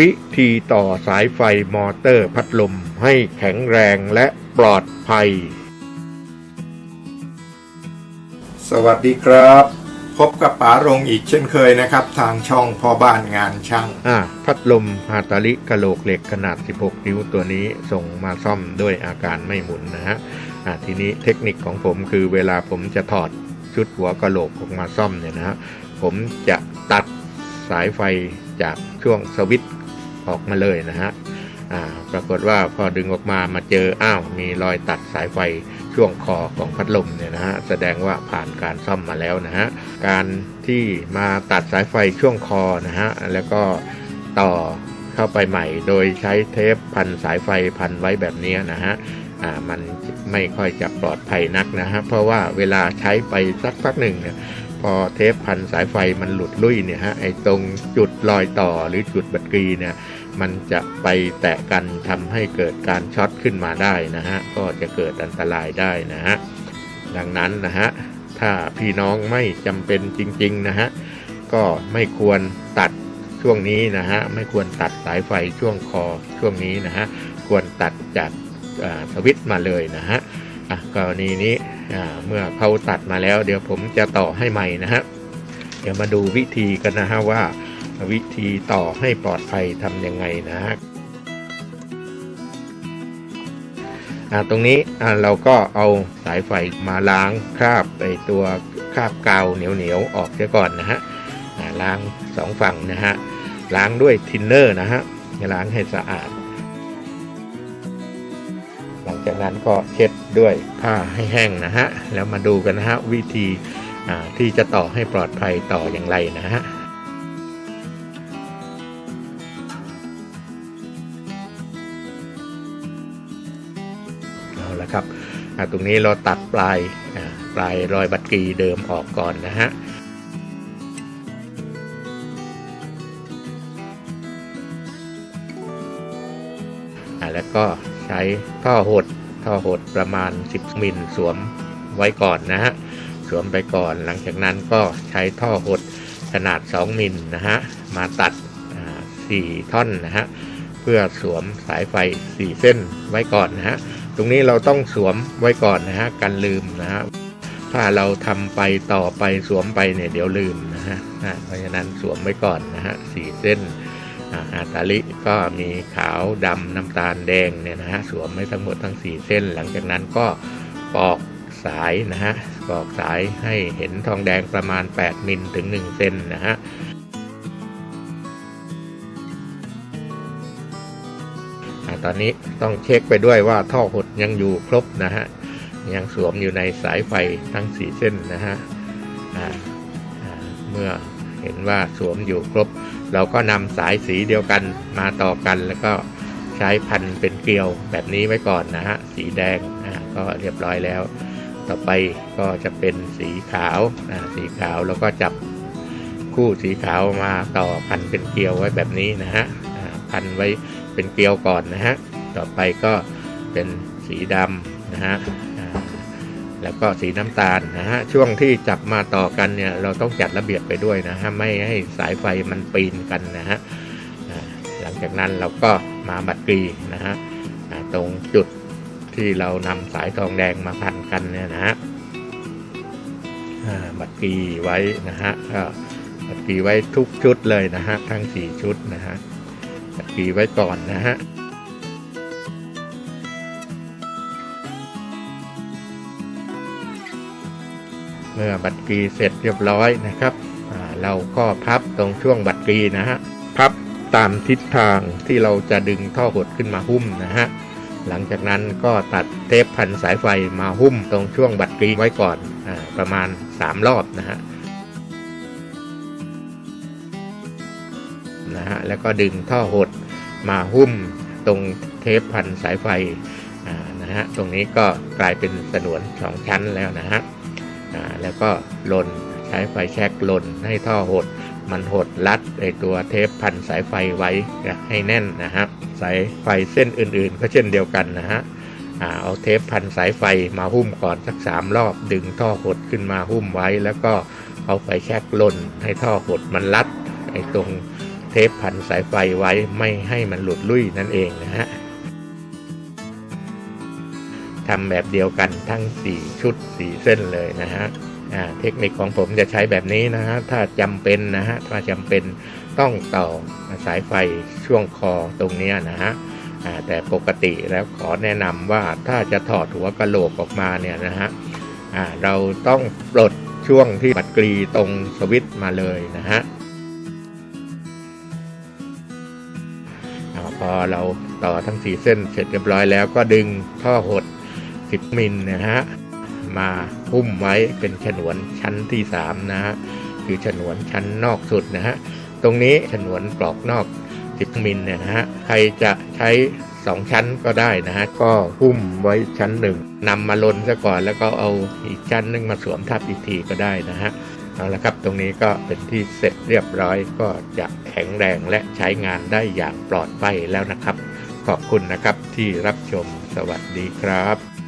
วิธีต่อสายไฟมอเตอร์พัดลมให้แข็งแรงและปลอดภัย สวัสดีครับ พบกับป๋ารงอีกเช่นเคยนะครับ ทางช่องพ่อบ้านงานช่างอ่าพัดลมฮาตาลิกะโหลกเหล็กขนาด 16 นิ้วตัวนี้ส่งมาซ่อมด้วยอาการไม่หมุนนะฮะอ่าทีนี้เทคนิคของผมคือเวลาผมจะถอดชุดหัวกะโหลกออกมาซ่อมเนี่ยนะฮะผมจะตัดสายไฟจากช่วงสวิตช์ ออกมาเลยนะฮะปรากฏว่าพอดึงออกมามาเจออ้าวมีรอยตัดสายไฟช่วงคอของพัดลมเนี่ยนะฮะแสดงว่าผ่านการซ่อมมาแล้วนะฮะการที่มาตัดสายไฟช่วงคอนะฮะแล้วก็ต่อเข้าไปใหม่ โดยใช้เทปพันสายไฟพันไว้แบบนี้นะฮะมันไม่ค่อยจะปลอดภัยนักนะฮะเพราะว่าเวลาใช้ไปสักพักหนึ่งเนี่ย พอเทปพันสายไฟมันหลุดลุ่ยเนี่ยฮะไอ้ตรงจุดรอยต่อหรือจุดบัตรกรีเนี่ยมันจะไปแตะกันทำให้เกิดการช็อตขึ้นมาได้นะฮะก็จะเกิดอันตรายได้นะฮะดังนั้นนะฮะถ้าพี่น้องไม่จำเป็นจริงๆนะฮะก็ไม่ควรตัดช่วงนี้นะฮะไม่ควรตัดสายไฟช่วงคอช่วงนี้นะฮะควรตัดจากสวิตช์มาเลยนะฮะอะกรณีนี้ เมื่อเขาตัดมาแล้ว เดี๋ยวผมจะต่อให้ใหม่นะฮะเดี๋ยวมาดูวิธีกันนะฮะว่าวิธีต่อให้ปลอดภัยทำยังไงนะฮะตรงนี้เราก็เอาสายไฟมาล้างคราบไอตัวคราบกาวเหนียวๆออกเสียก่อนนะฮะล้างสองฝั่งนะฮะล้างด้วยทินเนอร์นะฮะล้างให้สะอาด หลังจากนั้นก็เช็ดด้วยผ้าให้แห้งนะฮะ แล้วมาดูกันนะฮะวิธีที่จะต่อให้ปลอดภัยต่ออย่างไรนะฮะเอาละครับตรงนี้เราตัดปลายปลายรอยบัตรกรีเดิมออกก่อนนะฮะแล้วก็ ช้ท่อหดท่อหดประมาณ 10มิลสวมไว้ก่อนนะฮะสวมไปก่อน หลังจากนั้นก็ใช้ท่อหดขนาด 2มิลนะฮะมาตัด 4 ท่อนนะฮะเพื่อสวมสายไฟ 4 เส้นไว้ก่อนนะฮะตรงนี้เราต้องสวมไว้ก่อนนะฮะกันลืมนะฮะถ้าเราทำไปต่อไปสวมไปเนี่ยเดี๋ยวลืมนะฮะเพราะฉะนั้นสวมไว้ก่อนนะฮะสี่เส้น อ่าตาลิก็มีขาวดำน้ำตาลแดงเนี่ยนะฮะสวมไว้ทั้งหมดทั้ง 4 เส้น หลังจากนั้นก็ปอกสายนะฮะปอกสายให้เห็นทองแดงประมาณ 8 มิลถึง 1 เซนนะฮะอ่าตอนนี้ต้องเช็คไปด้วยว่าท่อหดยังอยู่ครบนะฮะยังสวมอยู่ในสายไฟทั้งสี่เส้นนะฮะอ่าเมื่อ เห็นว่าสวมอยู่ครบ เราก็นำสายสีเดียวกันมาต่อกัน แล้วก็ใช้พันเป็นเกลียวแบบนี้ไว้ก่อนนะฮะสีแดงก็เรียบร้อยแล้ว ต่อไปก็จะเป็นสีขาวสีขาวแล้วก็จับคู่สีขาวมาต่อพันเป็นเกลียวไว้แบบนี้นะฮะพันไว้เป็นเกลียวก่อนนะฮะต่อไปก็เป็นสีดำนะฮะ แล้วก็สีน้ำตาลนะฮะช่วงที่จับมาต่อกันเนี่ยเราต้องจัดระเบียบไปด้วยนะฮะไม่ให้สายไฟมันปีนกันนะฮะหลังจากนั้นเราก็มาบัดกรีนะฮะตรงจุดที่เรานำสายทองแดงมาพันกันเนี่ยนะฮะบัดกรีไว้นะฮะก็บัดกรีไว้ทุกชุดเลยนะฮะทั้งสี่ชุดนะฮะบัตรกีไว้ก่อนนะฮะ เมื่อบัตรกีเสร็จเรียบร้อยนะครับอ่าเราก็พับตรงช่วงบัตรกีนะฮะพับตามทิศทางที่เราจะดึงท่อหดขึ้นมาหุ้มนะฮะหลังจากนั้นก็ตัดเทปพันสายไฟมาหุ้มตรงช่วงบัตรกีไว้ก่อนอประมาณ 3 รอบนะฮะนะฮะแล้วก็ดึงท่อหดมาหุ้มตรงเทปพันสายไฟนะฮะตรงนี้ก็กลายเป็นสนวนสองชั้นแล้วนะฮะ อ่าแล้วก็ลนใช้ไฟแช็กลนให้ท่อหด มันหดรัดไอตัวเทปพันสายไฟไว้ให้แน่นนะฮะสายไฟเส้นอื่นๆ ก็เช่นเดียวกันนะฮะเอาเทปพันสายไฟมาหุ้มก่อนสักสามรอบดึงท่อหดขึ้นมาหุ้มไว้ แล้วก็เอาไฟแช็กลนให้ท่อหดมันรัดไอตรงเทปพันสายไฟไว้ไม่ให้มันหลุดลุ่ยนั่นเองนะฮะ ทำแบบเดียวกันทั้ง 4 ชุด 4 เส้นเลยนะฮะเทคนิคของผมจะใช้แบบนี้นะฮะถ้าจำเป็นนะฮะถ้าจำเป็นต้องต่อสายไฟช่วงคอตรงนี้นะฮะแต่ปกติแล้วขอแนะนำว่าถ้าจะถอดหัวกะโหลกออกมาเนี่ยนะฮะเราต้องปลดช่วงที่บัดกรีตรงสวิตช์มาเลยนะฮะพอเราต่อทั้งสี่เส้นเสร็จเรียบร้อยแล้วก็ดึงท่อหด 10มิลนะฮะมาหุ้มไว้เป็นฉนวนชั้นที่3นะฮะคือฉนวนชั้นนอกสุดนะฮะตรงนี้ฉนวนปลอกนอก 10 มิลเนี่ยนะฮะใครจะใช้2ชั้นก็ได้นะฮะ ก็หุ้มไว้ชั้นหนึ่งนำมาลนซะก่อนแล้วก็เอาอีกชั้นนึงมาสวมทับอีกทีก็ได้นะฮะ เอาละครับตรงนี้ก็เป็นที่เสร็จเรียบร้อยก็จะแข็งแรงและใช้งานได้อย่างปลอดภัยแล้วนะครับ ขอบคุณนะครับที่รับชมสวัสดีครับ